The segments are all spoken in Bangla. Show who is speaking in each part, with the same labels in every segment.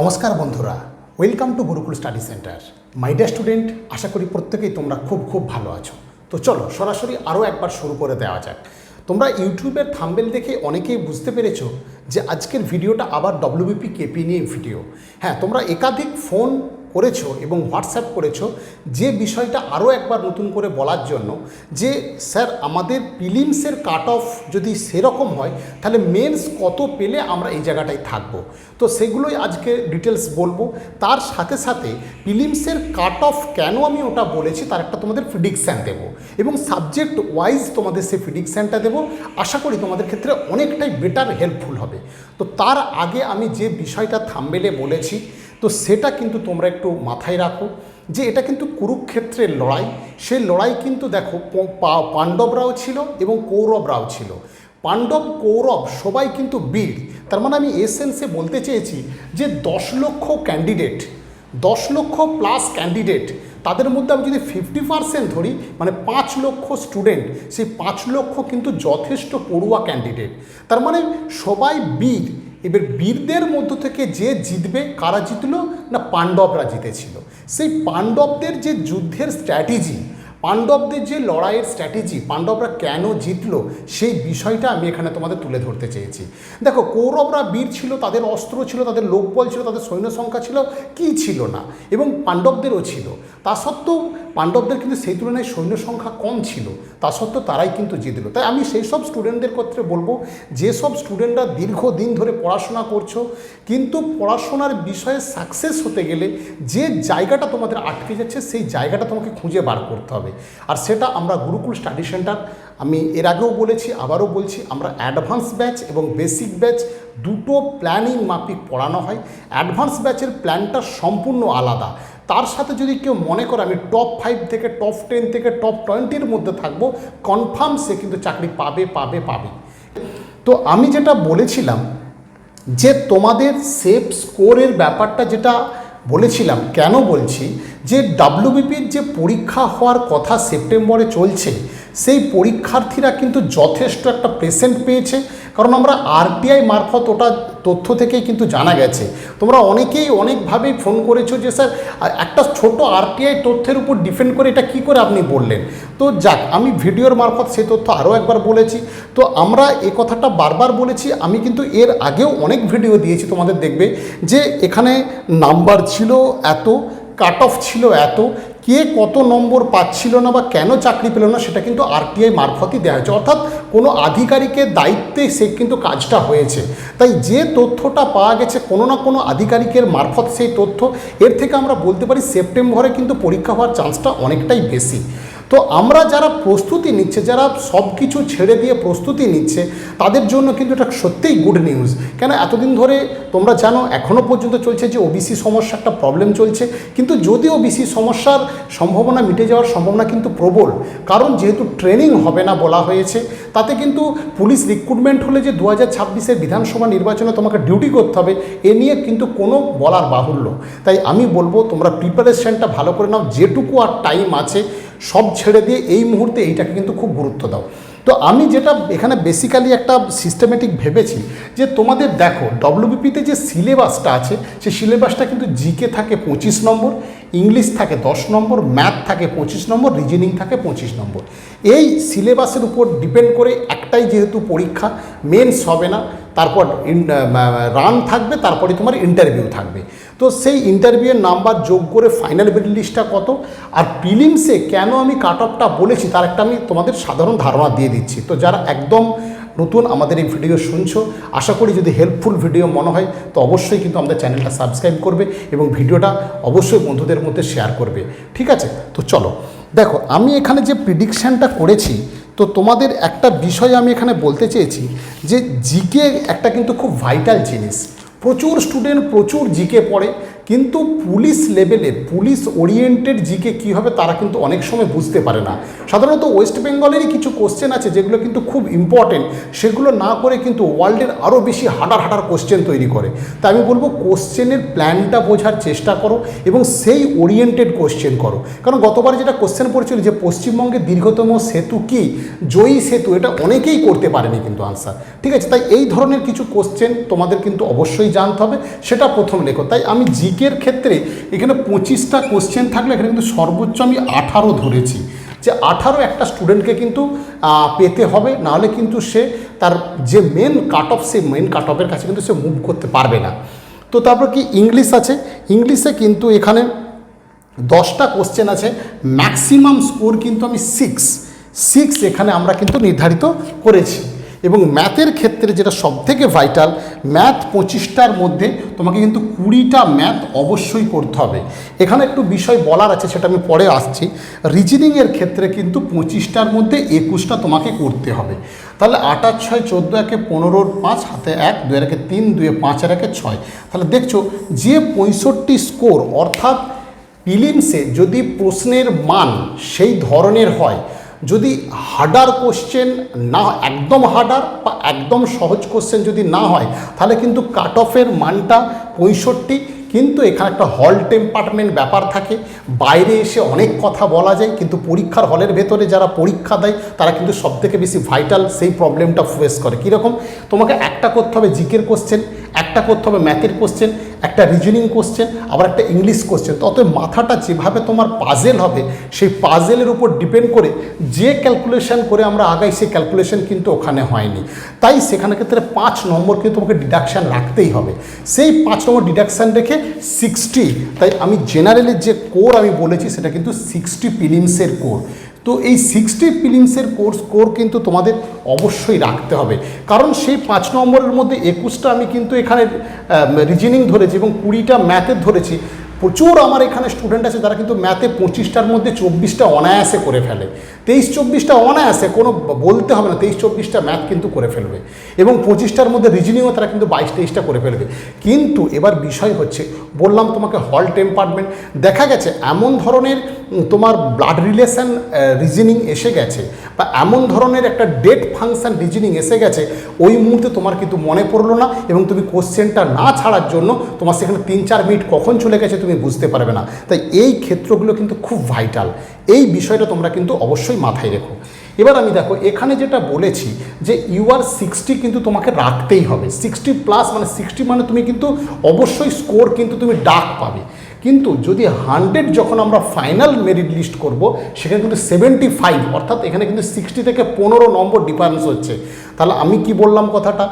Speaker 1: নমস্কার বন্ধুরা welcome to Gurukul study centre my dear student আশা করি প্রত্যেকেই তোমরা খুব খুব ভালো আছো। তো চলো, সরাসরি আরও একবার শুরু করে দেওয়া যাক। তোমরা ইউটিউবের থাম্বেল দেখে অনেকেই বুঝতে পেরেছ যে আজকের ভিডিওটা আবার ডব্লিউবিপি কেপি নিয়ে ভিডিও হ্যাঁ তোমরা একাধিক ফোন করেছ এবং হোয়াটসঅ্যাপ করেছ যে বিষয়টা আরও একবার নতুন করে বলার জন্য যে, স্যার, আমাদের প্রিলিমসের কাট অফ যদি সেরকম হয়, তাহলে মেন্স কত পেলে আমরা এই জায়গাটায় থাকব? তো সেগুলোই আজকে ডিটেলস বলব। তার সাথে সাথে প্রিলিমসের কাট অফ কেন আমি ওটা বলেছি, তার একটা তোমাদের প্রিডিকশান দেবো এবং সাবজেক্ট ওয়াইজ তোমাদের সেই প্রিডিকশানটা দেবো। আশা করি তোমাদের ক্ষেত্রে অনেকটাই বেটার হেল্পফুল হবে। তো তার আগে আমি যে বিষয়টা থামবেলে বলেছি তো সেটা কিন্তু তোমরা একটু মাথায় রাখো যে এটা কিন্তু কুরুক্ষেত্রের লড়াই। সেই লড়াই কিন্তু দেখো পাণ্ডবরাও ছিল এবং কৌরবরাও ছিল। পাণ্ডব, কৌরব সবাই কিন্তু বীর। তার মানে আমি এসেন্সে বলতে চেয়েছি যে দশ লক্ষ ক্যান্ডিডেট দশ লক্ষ প্লাস ক্যান্ডিডেট তাদের মধ্যে আমি যদি ফিফটি পার্সেন্ট ধরি মানে পাঁচ লক্ষ স্টুডেন্ট সেই পাঁচ লক্ষ কিন্তু যথেষ্ট পড়ুয়া ক্যান্ডিডেট তার মানে সবাই বীর এবার বীরদের মধ্য থেকে যে জিতবে, কারা জিতলো না পাণ্ডবরা জিতেছিল? সেই পাণ্ডবদের যে যুদ্ধের স্ট্র্যাটেজি পাণ্ডবদের যে লড়াইয়ের স্ট্র্যাটেজি পাণ্ডবরা কেন জিতলো, সেই বিষয়টা আমি এখানে তোমাদের তুলে ধরতে চেয়েছি। দেখো, কৌরবরা বীর ছিল, তাদের অস্ত্র ছিল, তাদের লোকবল ছিল, তাদের সৈন্য সংখ্যা ছিল, কি ছিল না? এবং পাণ্ডবদেরও ছিল। তা সত্ত্বেও পাণ্ডবদের কিন্তু সেই তুলনায় সৈন্য সংখ্যা কম ছিল। তা সত্ত্বেও তারাই কিন্তু জিতলো। তাই আমি সেই সব স্টুডেন্টদের ক্ষেত্রে বলব, যেসব স্টুডেন্টরা দীর্ঘদিন ধরে পড়াশোনা করছ, কিন্তু পড়াশোনার বিষয়ে সাকসেস হতে গেলে যে জায়গাটা তোমাদের আটকে যাচ্ছে, সেই জায়গাটা তোমাকে খুঁজে বার করতে হবে। আর সেটা আমরা গুরুকুল স্টাডি সেন্টার, আমি এর আগেও বলেছি, আবারও বলছি, আমরা অ্যাডভান্স ব্যাচ এবং বেসিক ব্যাচ দুটো প্ল্যানিং মাফিক পড়ানো হয়। অ্যাডভান্স ব্যাচের প্ল্যানটা সম্পূর্ণ আলাদা। তার সাথে যদি কেউ মনে করে আমি টপ ফাইভ থেকে টপ টেন থেকে টপ টোয়েন্টির মধ্যে থাকব কনফার্ম সে কিন্তু চাকরি পাবে পাবে পাবে। তো আমি যেটা বলেছিলাম যে তোমাদের সেফ স্কোরের ব্যাপারটা যেটা বলেছিলাম, কেন বলছি? যে ডাব্লিউবিপির যে পরীক্ষা হওয়ার কথা সেপ্টেম্বরে চলছে, সেই পরীক্ষার্থীরা কিন্তু যথেষ্ট একটা পেশেন্ট পেয়েছে। কারণ আমরা আরটিআই মারফত ওটা তথ্য থেকেই কিন্তু জানা গেছে। তোমরা অনেকেই অনেকভাবেই ফোন করেছ যে, স্যার একটা ছোট আরটিআই তথ্যের উপর ডিপেন্ড করে এটা কি করে আপনি বললেন? তো যাক, আমি ভিডিওর মারফত সেই তথ্য আরও একবার বলেছি। তো আমরা এ কথাটা বারবার বলেছি, আমি কিন্তু এর আগেও অনেক ভিডিও দিয়েছি তোমাদের দেখবে যে, এখানে নাম্বার ছিল এত, কাট অফ ছিল এত কে কত নম্বর পাচ্ছিল না বা কেন চাকরি পেল না সেটা কিন্তু আরটিআই মারফতই দেওয়া হয়েছে। অর্থাৎ কোনো আধিকারিকের দায়িত্বে সে কিন্তু কাজটা হয়েছে। তাই যে তথ্যটা পাওয়া গেছে, কোনো না কোনো আধিকারিকের মারফত সেই তথ্য, এর থেকে আমরা বলতে পারি সেপ্টেম্বরে কিন্তু পরীক্ষা হওয়ার চান্সটা অনেকটাই বেশি। তো আমরা যারা প্রস্তুতি নিচ্ছে, যারা সব কিছু ছেড়ে দিয়ে প্রস্তুতি নিচ্ছে, তাদের জন্য কিন্তু এটা সত্যিই গুড নিউজ কেন এতদিন ধরে তোমরা জানো এখনও পর্যন্ত চলছে যে ওবিসি সমস্যা একটা প্রবলেম চলছে। কিন্তু যদি ওবিসি সমস্যার সম্ভাবনা মিটে যাওয়ার সম্ভাবনা কিন্তু প্রবল, কারণ যেহেতু ট্রেনিং হবে না বলা হয়েছে, তাতে কিন্তু পুলিশ রিক্রুটমেন্ট হলে যে দু হাজার ছাব্বিশের বিধানসভা নির্বাচনে তোমাকে ডিউটি করতে হবে, এ নিয়ে কিন্তু কোনো বলার বাহুল্য। তাই আমি বলব, তোমরা প্রিপারেশনটা ভালো করে নাও, যেটুকু আর টাইম আছে সব ছেড়ে দিয়ে এই মুহূর্তে এইটাকে কিন্তু খুব গুরুত্ব দাও। তো আমি যেটা এখানে বেসিক্যালি একটা সিস্টেমেটিক ভেবেছি যে তোমাদের দেখো ডব্লিউবিপিতে যে সিলেবাসটা আছে সেই সিলেবাসটা কিন্তু জিকে থাকে পঁচিশ নম্বর ইংলিশ থাকে দশ নম্বর ম্যাথ থাকে পঁচিশ নম্বর রিজনিং থাকে পঁচিশ নম্বর। এই সিলেবাসের উপর ডিপেন্ড করে একটাই যেহেতু পরীক্ষা মেন্স হবে না তারপর রান থাকবে, তারপরে তোমার ইন্টারভিউ থাকবে। তো সেই ইন্টারভিউয়ের নাম্বার যোগ করে ফাইনাল মেরিট লিস্টটা কত? আর প্রিলিমসে কেন আমি কাট অফটা বলেছি, তার একটা আমি তোমাদের সাধারণ ধারণা দিয়ে দিচ্ছি। তো যারা একদম নতুন আমাদের এই ভিডিও শুনছো, আশা করি যদি হেল্পফুল ভিডিও মনে হয়, তো অবশ্যই কিন্তু আমাদের চ্যানেলটা সাবস্ক্রাইব করবে এবং ভিডিওটা অবশ্যই বন্ধুদের মধ্যে শেয়ার করবে। ঠিক আছে? তো চলো। দেখো, আমি এখানে যে প্রিডিকশানটা করেছি তো তোমাদের একটা বিষয় আমি এখানে বলতে চেয়েছি যে জিকে একটা কিন্তু খুব ভাইটাল জিনিস। প্রচুর স্টুডেন্ট প্রচুর জিকে পড়ে কিন্তু পুলিশ লেভেলে, পুলিশ ওরিয়েন্টেড জিকে কী হবে তারা কিন্তু অনেক সময় বুঝতে পারে না। সাধারণত ওয়েস্ট বেঙ্গলেরই কিছু কোশ্চেন আছে যেগুলো কিন্তু খুব ইম্পর্টেন্ট সেগুলো না করে কিন্তু ওয়ার্ল্ডের আরও বেশি হাঁটার হাঁটার কোশ্চেন তৈরি করে। তাই আমি বলব কোশ্চেনের প্ল্যানটা বোঝার চেষ্টা করো এবং সেই ওরিয়েন্টেড কোশ্চেন করো। কারণ গতবার যেটা কোশ্চেন পড়েছিল যে পশ্চিমবঙ্গের দীর্ঘতম সেতু কি, জয়ী সেতু, এটা অনেকেই করতে পারেনি কিন্তু আনসার ঠিক আছে, তাই এই ধরনের কিছু কোশ্চেন তোমাদের কিন্তু অবশ্যই জানতে হবে, সেটা প্রথম লেখো। তাই আমি জিকের ক্ষেত্রে এখানে পঁচিশটা কোশ্চেন থাকলে এখানে কিন্তু সর্বোচ্চ আমি আঠারো ধরেছি। যে আঠারো একটা স্টুডেন্টকে কিন্তু পেতে হবে, নাহলে কিন্তু সে তার যে মেন কাট অফ সেই মেন কাট অফের কাছে কিন্তু সে মুভ করতে পারবে না। তো তারপর কি ইংলিশ আছে? ইংলিশে কিন্তু এখানে দশটা কোশ্চেন আছে। ম্যাক্সিমাম স্কোর কিন্তু আমি সিক্স সিক্স এখানে আমরা কিন্তু নির্ধারিত করেছি। এবং ম্যাথের ক্ষেত্রে যেটা সবথেকে ভাইটাল ম্যাথ পঁচিশটার মধ্যে তোমাকে কিন্তু কুড়িটা ম্যাথ অবশ্যই করতে হবে। এখানে একটু বিষয় বলার আছে, সেটা আমি পরে আসছি। রিজনিংয়ের ক্ষেত্রে কিন্তু পঁচিশটার মধ্যে একুশটা তোমাকে করতে হবে। তাহলে আট আর ছয়, চোদ্দ, একে পনেরোর পাঁচ হাতে এক, দুই, একে তিন, দুয়ে পাঁচ, আর একে ছয়। তাহলে দেখছ, যে পঁয়ষট্টি স্কোর অর্থাৎ প্রিলিমসে যদি প্রশ্নের মান সেই ধরনের হয় যদি হার্ডার কোশ্চেন না, একদম হার্ডার বা একদম সহজ কোশ্চেন যদি না হয়, তাহলে কিন্তু কাট অফের মানটা পঁয়ষট্টি। কিন্তু এখানে একটা হল টেম্পার্টমেন্ট ব্যাপার থাকে। বাইরে এসে অনেক কথা বলা যায়, কিন্তু পরীক্ষার হলের ভেতরে যারা পরীক্ষা দেয়, তারা কিন্তু সবথেকে বেশি ভাইটাল সেই প্রবলেমটা ফেস করে। কীরকম? তোমাকে একটা করতে হবে জিকের কোশ্চেন একটা করতে হবে ম্যাথের কোশ্চেন একটা রিজনিং কোশ্চেন আবার একটা ইংলিশ কোশ্চেন তত মাথাটা যেভাবে তোমার পাজেল হবে, সেই পাজেলের উপর ডিপেন্ড করে যে ক্যালকুলেশন করে আমরা আগাই, সেই ক্যালকুলেশন কিন্তু ওখানে হয়নি। তাই সেখানে ক্ষেত্রে পাঁচ নম্বর কিন্তু তোমাকে ডিডাকশান রাখতেই হবে। সেই পাঁচ নম্বর ডিডাকশান রেখে সিক্সটি তাই আমি জেনারেলের যে কোর আমি বলেছি, সেটা কিন্তু সিক্সটি ফিলিমসের কোর তো এই সিক্সটি ফিলিমসের কোর্স কোর কিন্তু তোমাদের অবশ্যই রাখতে হবে। কারণ সেই পাঁচ নম্বরের মধ্যে একুশটা আমি কিন্তু এখানে রিজনিং ধরেছি এবং কুড়িটা ম্যাথের ধরেছি। প্রচুর আমার এখানে স্টুডেন্ট আছে, তারা কিন্তু ম্যাথে পঁচিশটার মধ্যে চব্বিশটা অনায়াসে করে ফেলে। তেইশ চব্বিশটা অনায়াসে, কোনো বলতে হবে না তেইশ চব্বিশটা ম্যাথ কিন্তু করে ফেলবে। এবং পঁচিশটার মধ্যে রিজনিংও তারা কিন্তু বাইশ তেইশটা করে ফেলবে। কিন্তু এবার বিষয় হচ্ছে, বললাম তোমাকে হল টেম্পার্টমেন্ট দেখা গেছে এমন ধরনের তোমার ব্লাড রিলেশন রিজনিং এসে গেছে বা এমন ধরনের একটা ডেট ফাংশন রিজনিং এসে গেছে, ওই মুহূর্তে তোমার কিন্তু মনে পড়ল না এবং তুমি কোশ্চেনটা না ছাড়ার জন্য তোমার সেখানে তিন চার মিনিট কখন চলে গেছে তুমি বুঝতে পারবে না। তাই এই ক্ষেত্রগুলো কিন্তু খুব ভাইটাল এই বিষয়টা তোমরা কিন্তু অবশ্যই মাথায় রেখো। এবার আমি দেখো, এখানে যেটা বলেছি যে ইউ আর সিক্সটি কিন্তু তোমাকে রাখতেই হবে। সিক্সটি প্লাস মানে সিক্সটি মানে তুমি কিন্তু অবশ্যই স্কোর কিন্তু তুমি ডাক পাবে। কিন্তু যদি হান্ড্রেড যখন আমরা ফাইনাল মেরিট লিস্ট করব, সেখানে কিন্তু সেভেন্টি ফাইভ, অর্থাৎ এখানে কিন্তু সিক্সটি থেকে পনেরো নম্বর ডিফারেন্স হচ্ছে। তাহলে আমি কি বললাম কথাটা?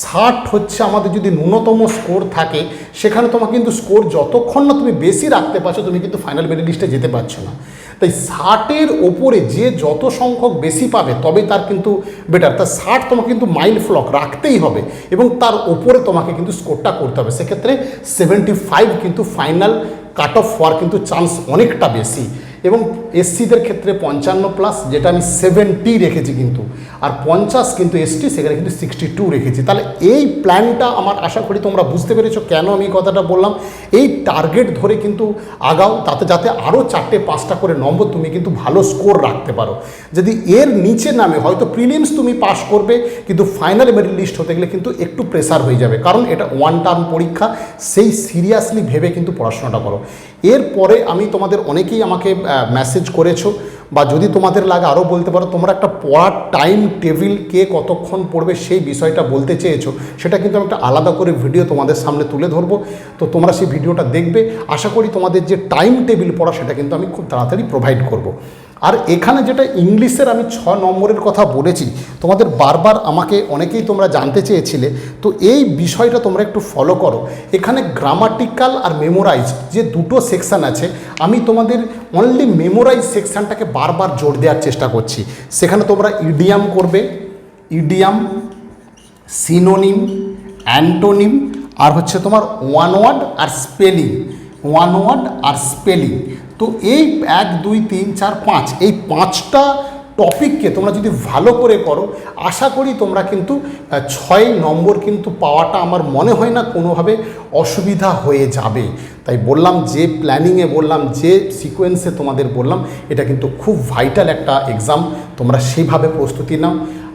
Speaker 1: ষাট হচ্ছে আমাদের যদি ন্যূনতম স্কোর থাকে, সেখানে তোমার কিন্তু স্কোর যতক্ষণ না তুমি বেশি রাখতে পারছ, তুমি কিন্তু ফাইনাল মেরিট লিস্টে যেতে পারছ না। তাই ষাটের ওপরে যে যত সংখ্যক বেশি পাবে তবে তার কিন্তু বেটার তা ষাট তোমাকে কিন্তু মাইল ফ্লক রাখতেই হবে এবং তার ওপরে তোমাকে কিন্তু স্কোরটা করতে হবে। সেক্ষেত্রে সেভেন্টি ফাইভ কিন্তু ফাইনাল কাট অফ হওয়ার কিন্তু চান্স অনেকটা বেশি। এবং এসসিদের ক্ষেত্রে পঞ্চান্ন প্লাস যেটা আমি সেভেন্টি রেখেছি কিন্তু। আর পঞ্চাশ কিন্তু এসটি সেখানে কিন্তু সিক্সটি টু রেখেছি। তাহলে এই প্ল্যানটা আমার আশা করি তোমরা বুঝতে পেরেছ কেন আমি কথাটা বললাম। এই টার্গেট ধরে কিন্তু আগাও, তাতে যাতে আরও চারটে, পাঁচটা করে নম্বর তুমি কিন্তু ভালো স্কোর রাখতে পারো। যদি এর নিচে নামে, হয়তো প্রিলিমস তুমি পাস করবে, কিন্তু ফাইনাল মেরিট লিস্ট হতে গেলে কিন্তু একটু প্রেসার হয়ে যাবে। কারণ এটা ওয়ান টার্ম পরীক্ষা, সেই সিরিয়াসলি ভেবে কিন্তু পড়াশোনাটা করো। এরপরে আমি তোমাদের অনেকেই আমাকে মেসেজ করেছ, বা যদি তোমাদের লাগে আরও বলতে পারো, তোমরা একটা পড়ার টাইম টেবিল কে কতক্ষণ পড়বে সেই বিষয়টা বলতে চেয়েছো, সেটা কিন্তু আমি একটা আলাদা করে ভিডিও তোমাদের সামনে তুলে ধরবো তো তোমরা সেই ভিডিওটা দেখবে আশা করি তোমাদের যে টাইম টেবিল পড়া, সেটা কিন্তু আমি খুব তাড়াতাড়ি প্রোভাইড করব। আর এখানে যেটা ইংলিশের আমি ছ নম্বরের কথা বলেছি, তোমাদের বারবার আমাকে অনেকেই তোমরা জানতে চেয়েছিলে, তো এই বিষয়টা তোমরা একটু ফলো করো। এখানে গ্রামাটিক্যাল আর মেমোরাইজ যে দুটো সেকশান আছে, আমি তোমাদের অনলি মেমোরাইজ সেকশানটাকে বারবার জোর দেওয়ার চেষ্টা করছি। সেখানে তোমরা ইডিয়াম করবে ইডিয়াম সিনোনিম অ্যান্টোনিম আর হচ্ছে তোমার ওয়ান ওয়ার্ড আর স্পেলিং ওয়ান ওয়ার্ড আর স্পেলিং তো এই এক, দুই, তিন, চার, পাঁচ, এই পাঁচটা টপিককে তোমরা যদি ভালো করে করো, আশা করি তোমরা কিন্তু ছয় নম্বর কিন্তু পাওয়াটা আমার মনে হয় না কোনোভাবে অসুবিধা হয়ে যাবে। তাই বললাম, যে প্ল্যানিংয়ে বললাম, যে সিকোয়েন্সে তোমাদের বললাম, এটা কিন্তু খুব ভাইটাল একটা এক্সাম তোমরা সেইভাবে প্রস্তুতি নাও।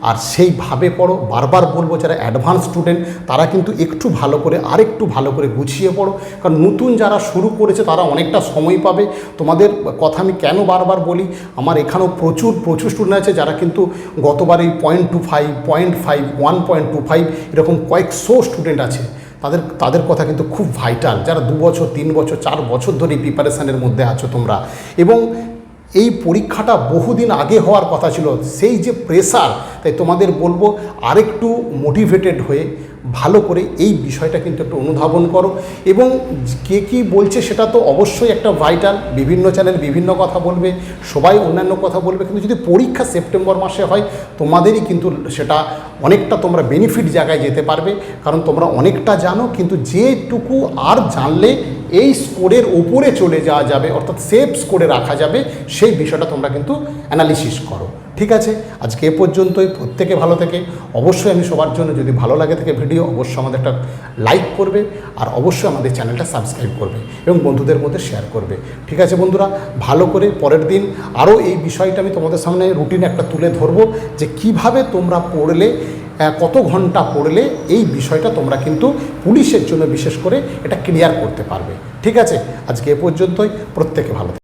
Speaker 1: আর সেইভাবে পড়ো। বারবার বলব, যারা অ্যাডভান্স স্টুডেন্ট তারা কিন্তু একটু ভালো করে, আরেকটু ভালো করে গুছিয়ে পড়ো। কারণ নতুন যারা শুরু করেছে, তারা অনেকটা সময় পাবে। তোমাদের কথা আমি কেন বারবার বলি, আমার এখানেও প্রচুর প্রচুর স্টুডেন্ট আছে যারা কিন্তু গতবার এই point two five point five one point two five এরকম কয়েকশো স্টুডেন্ট আছে। তাদের তাদের কথা কিন্তু খুব ভাইটাল যারা দু বছর, তিন বছর, চার বছর ধরে প্রিপারেশানের মধ্যে আছো তোমরা। এবং এই পরীক্ষাটা বহুদিন আগে হওয়ার কথা ছিল। সেই যে প্রেসার তাই তোমাদের বলব আরেকটু মোটিভেটেড হয়ে ভালো করে এই বিষয়টা কিন্তু একটু অনুধাবন করো। এবং কে কী বলছে সেটা তো অবশ্যই একটা ভাইটাল বিভিন্ন চ্যানেল বিভিন্ন কথা বলবে, সবাই অন্যান্য কথা বলবে। কিন্তু যদি পরীক্ষা সেপ্টেম্বর মাসে হয়, তোমাদেরই কিন্তু সেটা অনেকটা তোমরা বেনিফিট জায়গায় যেতে পারবে। কারণ তোমরা অনেকটা জানো, কিন্তু যেটুকু আর জানলে এই স্কোরের ওপরে চলে যাওয়া যাবে, অর্থাৎ সেফ স্কোরে রাখা যাবে, সেই বিষয়টা তোমরা কিন্তু অ্যানালিসিস করো। ঠিক আছে? আজকে এ পর্যন্তই। প্রত্যেকে ভালো থেকে। অবশ্যই আমি সবার জন্য যদি ভালো লাগে থেকে ভিডিও, অবশ্যই আমাদের একটা লাইক করবে আর অবশ্যই আমাদের চ্যানেলটা সাবস্ক্রাইব করবে এবং বন্ধুদের মধ্যে শেয়ার করবে। ঠিক আছে বন্ধুরা? ভালো করে পরের দিন আরও এই বিষয়টা আমি তোমাদের সামনে রুটিন একটা তুলে ধরবো যে কীভাবে তোমরা পড়লে কত ঘণ্টা পড়লে এই বিষয়টা তোমরা কিন্তু পুলিশের জন্য বিশেষ করে এটা ক্লিয়ার করতে পারবে। ঠিক আছে? আজকে এ পর্যন্তই। প্রত্যেকে ভালো।